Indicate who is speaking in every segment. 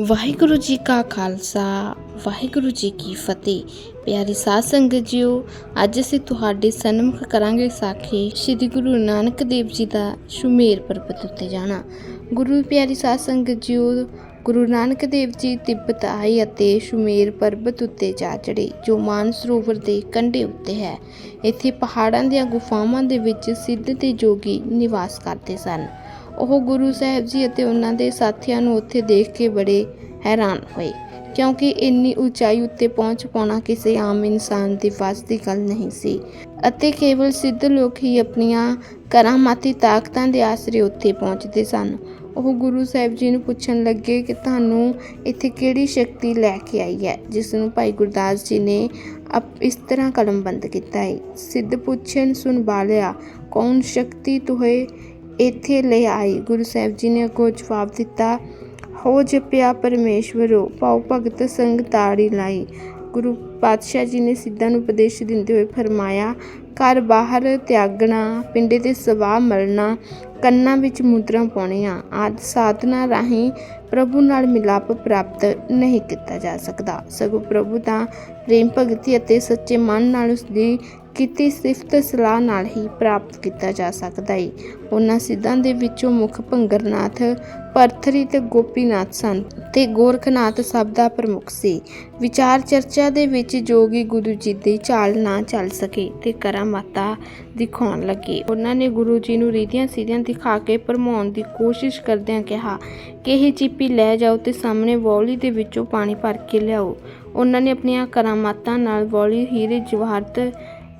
Speaker 1: ਵਾਹਿਗੁਰੂ ਜੀ ਕਾ ਖਾਲਸਾ, ਵਾਹਿਗੁਰੂ ਜੀ ਕੀ ਫਤਿਹ। ਪਿਆਰੀ ਸਾਧ ਸੰਗਤ ਜੀਓ, ਅੱਜ ਅਸੀਂ ਤੁਹਾਡੇ ਸਨਮੁਖ ਕਰਾਂਗੇ ਸਾਖੀ ਸ੍ਰੀ ਗੁਰੂ ਨਾਨਕ ਦੇਵ ਜੀ ਦਾ ਸ਼ੁਮੇਰ ਪਰਬਤ ਉੱਤੇ ਜਾਣਾ। ਗੁਰੂ ਪਿਆਰੀ ਸਾਧ ਸੰਗਤ ਜੀਓ, ਗੁਰੂ ਨਾਨਕ ਦੇਵ ਜੀ ਤਿੱਬਤ ਆਏ ਅਤੇ ਸ਼ੁਮੇਰ ਪਰਬਤ ਉੱਤੇ ਜਾ ਚੜੇ ਜੋ ਮਾਨ ਸਰੋਵਰ ਦੇ ਕੰਢੇ ਉੱਤੇ ਹੈ। ਇੱਥੇ ਪਹਾੜਾਂ ਦੀਆਂ ਗੁਫਾਵਾਂ ਦੇ ਵਿੱਚ ਸਿੱਧ ਤੇ ਜੋਗੀ ਨਿਵਾਸ ਕਰਦੇ ਸਨ। ਉਹ ਗੁਰੂ ਸਾਹਿਬ ਜੀ ਅਤੇ ਉਹਨਾਂ ਦੇ ਸਾਥੀਆਂ ਨੂੰ ਉੱਥੇ ਦੇਖ ਕੇ ਬੜੇ ਹੈਰਾਨ ਹੋਏ, ਕਿਉਂਕਿ ਇੰਨੀ ਉਚਾਈ ਉੱਤੇ ਪਹੁੰਚ ਪਾਉਣਾ ਕਿਸੇ ਆਮ ਇਨਸਾਨ ਦੀ ਵੱਸ ਦੀ ਗੱਲ ਨਹੀਂ ਸੀ ਅਤੇ ਕੇਵਲ ਸਿੱਧ ਲੋਕ ਹੀ ਆਪਣੀਆਂ ਕਰਾਮਾਤੀ ਤਾਕਤਾਂ ਦੇ ਆਸਰੇ ਉੱਥੇ ਪਹੁੰਚਦੇ ਸਨ। ਉਹ ਗੁਰੂ ਸਾਹਿਬ ਜੀ ਨੂੰ ਪੁੱਛਣ ਲੱਗੇ ਕਿ ਤੁਹਾਨੂੰ ਇੱਥੇ ਕਿਹੜੀ ਸ਼ਕਤੀ ਲੈ ਕੇ ਆਈ ਹੈ, ਜਿਸ ਨੂੰ ਭਾਈ ਗੁਰਦਾਸ ਜੀ ਨੇ ਅਪ, ਇਸ ਤਰ੍ਹਾਂ ਕਲਮਬੰਦ ਕੀਤਾ ਹੈ? ਸਿੱਧ ਪੁੱਛਣ ਸੁਣ ਬਾਲਿਆ, ਕੌਣ ਸ਼ਕਤੀ ਤੁਹੇ ਇੱਥੇ ਲੈ ਆਈ। ਗੁਰੂ ਸਾਹਿਬ ਜੀ ਨੇ ਅੱਗੋਂ ਜਵਾਬ ਦਿੱਤਾ, ਹੋ ਜਪਿਆ ਪਰਮੇਸ਼ਵਰੋ ਪਾਉ ਭਗਤ ਸੰਗ ਤਾੜੀ ਲਾਈ। ਗੁਰੂ ਪਾਤਸ਼ਾਹ ਜੀ ਨੇ ਸਿੱਧਾਂ ਨੂੰ ਉਪਦੇਸ਼ ਦਿੰਦੇ ਹੋਏ ਫਰਮਾਇਆ, ਘਰ ਬਾਹਰ ਤਿਆਗਣਾ, ਪਿੰਡੇ ਤੇ ਸਵਾਹ ਮਲਣਾ, ਕੰਨਾਂ ਵਿੱਚ ਮੁਦਰਾ ਪਾਉਣੀਆਂ, ਆਦ ਸਾਧਨਾ ਰਾਹੀਂ ਪ੍ਰਭੂ ਨਾਲ ਮਿਲਾਪ ਪ੍ਰਾਪਤ ਨਹੀਂ ਕੀਤਾ ਜਾ ਸਕਦਾ। ਸਗੋਂ ਪ੍ਰਭੂ ਤਾਂ ਪ੍ਰੇਮ ਭਗਤੀ ਅਤੇ ਸੱਚੇ ਮਨ ਨਾਲ ਉਸ ਦੀ ਕੀਤੀ ਸਿਫਤ ਸਲਾਹ ਨਾਲ ਹੀ ਪ੍ਰਾਪਤ ਕੀਤਾ ਜਾ ਸਕਦਾ ਹੈ ਉਹਨਾਂ ਸਿੱਧਾਂ ਦੇ ਵਿੱਚੋਂ ਮੁੱਖ ਭੰਗਰਨਾਥ ਪਰਥਰੀ ਤੇ ਗੋਪੀਨਾਥ ਸਨ ਤੇ ਗੋਰਖਨਾਥ ਸਭ ਦਾ ਪ੍ਰਮੁੱਖ ਸੀ। ਵਿਚਾਰ ਚਰਚਾ ਦੇ ਵਿੱਚ ਜੋਗੀ ਗੁਰੂ ਜੀ ਦੀ ਚਾਲ ਨਾ ਚੱਲ ਸਕੇ ਤੇ ਕਰਾਮਾਤਾ ਦਿਖਾਉਣ ਲੱਗੇ। ਉਹਨਾਂ ਨੇ ਗੁਰੂ ਜੀ ਨੂੰ ਰੀਤੀਆਂ ਸੀਧੀਆਂ ਦਿਖਾ ਕੇ ਭਰਮਾਉਣ ਦੀ ਕੋਸ਼ਿਸ਼ ਕਰਦਿਆਂ ਕਿਹਾ, ਕਿ ਇਹ ਚੀਪੀ ਲੈ ਜਾਓ ਤੇ ਸਾਹਮਣੇ ਵੌਲੀ ਦੇ ਵਿੱਚੋਂ ਪਾਣੀ ਭਰ ਕੇ ਲਿਆਓ। ਉਹਨਾਂ ਨੇ ਆਪਣੀਆਂ ਕਰਾਮਾਤਾਂ ਨਾਲ ਵੌਲੀ ਹੀਰੇ ਜਵਾਹਰਤ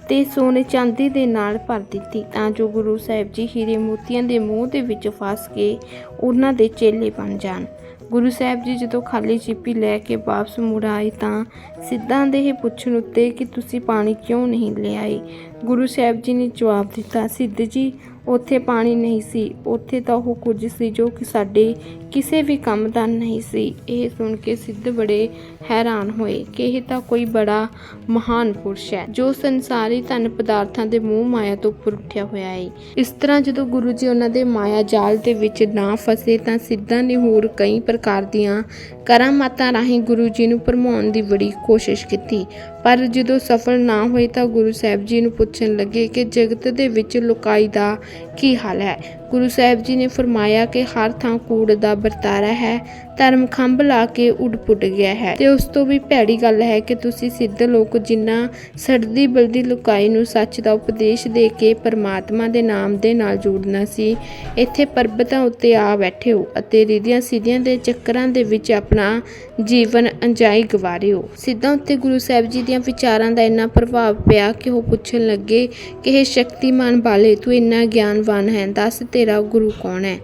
Speaker 1: ਤੇ ਸੋਨੇ ਚਾਂਦੀ ਦੇ ਨਾਲ ਭਰ ਦਿੱਤੀ, ਤਾਂ ਜੋ ਗੁਰੂ ਸਾਹਿਬ ਜੀ ਹੀਰੇ ਮੋਤੀਆਂ ਦੇ ਮੂੰਹ ਦੇ ਵਿੱਚ ਫਸ ਕੇ ਉਹਨਾਂ ਦੇ ਚੇਲੇ ਬਣ ਜਾਣ। ਗੁਰੂ ਸਾਹਿਬ ਜੀ ਜਦੋਂ ਖਾਲੀ ਚੀਪੀ ਲੈ ਕੇ ਵਾਪਸ ਮੁੜ ਆਏ ਤਾਂ ਸਿੱਧਾਂ ਦੇ ਇਹ ਪੁੱਛਣ ਉੱਤੇ ਕਿ ਤੁਸੀਂ ਪਾਣੀ ਕਿਉਂ ਨਹੀਂ ਲਿਆਏ? ਗੁਰੂ ਸਾਹਿਬ ਜੀ ਨੇ ਜਵਾਬ ਦਿੱਤਾ, ਸਿੱਧ ਜੀ ਉੱਥੇ ਪਾਣੀ ਨਹੀਂ ਸੀ। ਉੱਥੇ ਤਾਂ ਉਹ ਕੁਝ ਸੀ ਜੋ ਕਿ ਸਾਡੇ ਕਿਸੇ ਵੀ ਕੰਮ ਦਾ ਨਹੀਂ ਸੀ। ਇਹ ਸੁਣ ਕੇ ਸਿੱਧ ਬੜੇ ਹੈਰਾਨ ਹੋਏ ਕਿ ਇਹ ਤਾਂ ਕੋਈ ਬੜਾ ਮਹਾਨ ਪੁਰਸ਼ ਹੈ, ਜੋ ਸੰਸਾਰੀ ਧਨ ਪਦਾਰਥਾਂ ਦੇ ਮੂੰਹ ਮਾਇਆ ਤੋਂ ਉੱਪਰ ਉੱਠਿਆ ਹੋਇਆ ਹੈ ਇਸ ਤਰ੍ਹਾਂ ਜਦੋਂ ਗੁਰੂ ਜੀ ਉਹਨਾਂ ਦੇ ਮਾਇਆ ਜਾਲ ਦੇ ਵਿੱਚ ਨਾ ਫਸੇ ਤਾਂ ਸਿੱਧਾਂ ਨੇ ਹੋਰ ਕਈ ਪ੍ਰਕਾਰ ਦੀਆਂ ਕਰਾਮਾਤਾਂ ਰਾਹੀਂ ਗੁਰੂ ਜੀ ਨੂੰ ਭਰਮਾਉਣ ਦੀ ਬੜੀ ਕੋਸ਼ਿਸ਼ ਕੀਤੀ। ਪਰ ਜਦੋਂ ਸਫਲ ਨਾ ਹੋਏ ਤਾਂ ਗੁਰੂ ਸਾਹਿਬ ਜੀ ਨੂੰ ਪੁੱਛਣ ਲੱਗੇ ਕਿ ਜਗਤ ਦੇ ਵਿੱਚ ਲੁਕਾਈ ਦਾ ਕੀ ਹਾਲ ਹੈ? ਗੁਰੂ ਸਾਹਿਬ ਜੀ ਨੇ ਫਰਮਾਇਆ ਕਿ ਹਰ ਥਾਂ ਕੂੜ ਦਾ ਵਰਤਾਰਾ ਹੈ। ਧਰਮ ਖੰਭ ਲਾ ਕੇ ਉੱਡ ਪੁੱਟ ਗਿਆ ਹੈ। ਤੇ ਉਸ ਤੋਂ ਵੀ ਭੈੜੀ ਗੱਲ ਹੈ ਕਿ ਤੁਸੀਂ ਸਿੱਧ ਲੋਕ ਜਿਨ੍ਹਾਂ ਸੜਦੀ ਬਲਦੀ ਲੁਕਾਈ ਨੂੰ ਸੱਚ ਦਾ ਉਪਦੇਸ਼ ਦੇ ਕੇ ਪਰਮਾਤਮਾ ਦੇ ਨਾਮ ਦੇ ਨਾਲ ਜੋੜਨਾ ਸੀ, ਇੱਥੇ ਪਰਬਤਾਂ ਉੱਤੇ ਆ ਬੈਠੇ ਹੋ ਅਤੇ ਰਿਧੀਆਂ ਸਿੱਧੀਆਂ ਦੇ ਚੱਕਰਾਂ ਦੇ ਵਿੱਚ ਆਪਣਾ ਜੀਵਨ ਅੰਜਾਈ ਗਵਾ ਰਹੇ ਹੋ ਸਿੱਧਾਂ ਉੱਤੇ ਗੁਰੂ ਸਾਹਿਬ ਜੀ ਦੀਆਂ ਵਿਚਾਰਾਂ ਦਾ ਇੰਨਾ ਪ੍ਰਭਾਵ ਪਿਆ ਕਿ ਉਹ ਪੁੱਛਣ ਲੱਗੇ ਕਿ ਇਹ ਸ਼ਕਤੀਮਾਨ ਬਾਲੇ, ਤੂੰ ਇੰਨਾ ਗਿਆਨਵਾਨ ਹੈ, ਦੱਸ ਤੇਰਾ ਗੁਰੂ ਕੌਣ ਹੈ?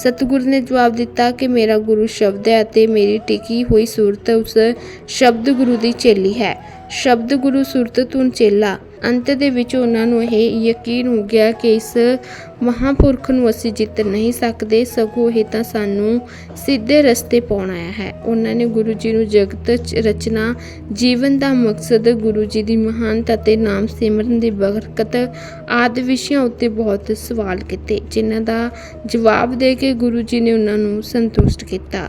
Speaker 1: ਸਤਿਗੁਰ ਨੇ ਜਵਾਬ ਦਿੱਤਾ ਕਿ ਮੇਰਾ ਗੁਰੂ ਸ਼ਬਦ ਹੈ ਅਤੇ ਮੇਰੀ ਟਿਕੀ ਹੋਈ ਸੂਰਤ ਉਸ ਸ਼ਬਦ ਗੁਰੂ ਦੀ ਚੇਲੀ ਹੈ। ਸ਼ਬਦ ਗੁਰੂ ਸੂਰਤ ਤੂੰ ਚੇਲਾ। ਅੰਤ ਦੇ ਵਿੱਚ ਉਹਨਾਂ ਨੂੰ ਇਹ ਯਕੀਨ ਹੋ ਗਿਆ ਕਿ ਇਸ ਮਹਾਪੁਰਖ ਨੂੰ ਅਸੀਂ ਜਿੱਤ ਨਹੀਂ ਸਕਦੇ, ਸਗੋਂ ਇਹ ਤਾਂ ਸਾਨੂੰ ਸਿੱਧੇ ਰਸਤੇ ਪਾਉਣ ਆਇਆ ਹੈ। ਉਹਨਾਂ ਨੇ ਗੁਰੂ ਜੀ ਨੂੰ ਜਗਤ ਚ ਰਚਨਾ, ਜੀਵਨ ਦਾ ਮਕਸਦ, ਗੁਰੂ ਜੀ ਦੀ ਮਹਾਨਤਾ ਅਤੇ ਨਾਮ ਸਿਮਰਨ ਦੀ ਬਰਕਤ ਆਦਿ ਵਿਸ਼ਿਆਂ ਉੱਤੇ ਬਹੁਤ ਸਵਾਲ ਕੀਤੇ, ਜਿਨ੍ਹਾਂ ਦਾ ਜਵਾਬ ਦੇ ਕੇ ਗੁਰੂ ਜੀ ਨੇ ਉਹਨਾਂ ਨੂੰ ਸੰਤੁਸ਼ਟ ਕੀਤਾ।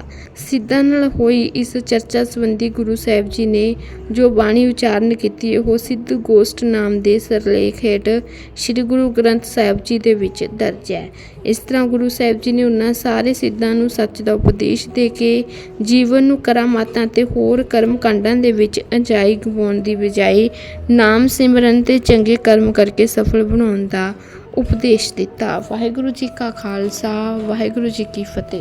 Speaker 1: ਸਿੱਧਾਂ ਨਾਲ ਹੋਈ ਇਸ ਚਰਚਾ ਸੰਬੰਧੀ ਗੁਰੂ ਸਾਹਿਬ ਜੀ ਨੇ ਜੋ ਬਾਣੀ ਉਚਾਰਨ ਕੀਤੀ, ਉਹ ਸਿੱਧ ਗੋਸ਼ਟ ਨਾਮ ਦੇ ਸਰਲੇਖ ਹੇਠ ਸ੍ਰੀ ਗੁਰੂ ਗ੍ਰੰਥ ਸਾਹਿਬ ਜੀ ਦੇ ਵਿੱਚ ਵਿੱਚ ਦਰਜ ਹੈ। ਇਸ ਤਰ੍ਹਾਂ ਗੁਰੂ ਸਾਹਿਬ ਜੀ ਨੇ ਉਹਨਾਂ ਸਾਰੇ ਸਿੱਧਾਂ ਨੂੰ ਸੱਚ ਦਾ ਉਪਦੇਸ਼ ਦੇ ਕੇ ਜੀਵਨ ਨੂੰ ਕਰਾਮਾਤਾਂ ਤੇ ਹੋਰ ਕਰਮ ਕਾਂਡਾਂ ਦੇ ਵਿੱਚ ਅਜਾਈ ਗਵਾਉਣ ਦੀ ਬਜਾਏ ਨਾਮ ਸਿਮਰਨ ਤੇ ਚੰਗੇ ਕਰਮ ਕਰਕੇ ਸਫਲ ਬਣਾਉਣ ਦਾ ਉਪਦੇਸ਼ ਦਿੱਤਾ। ਵਾਹਿਗੁਰੂ ਜੀ ਕਾ ਖਾਲਸਾ, ਵਾਹਿਗੁਰੂ ਜੀ ਕੀ ਫਤਿਹ।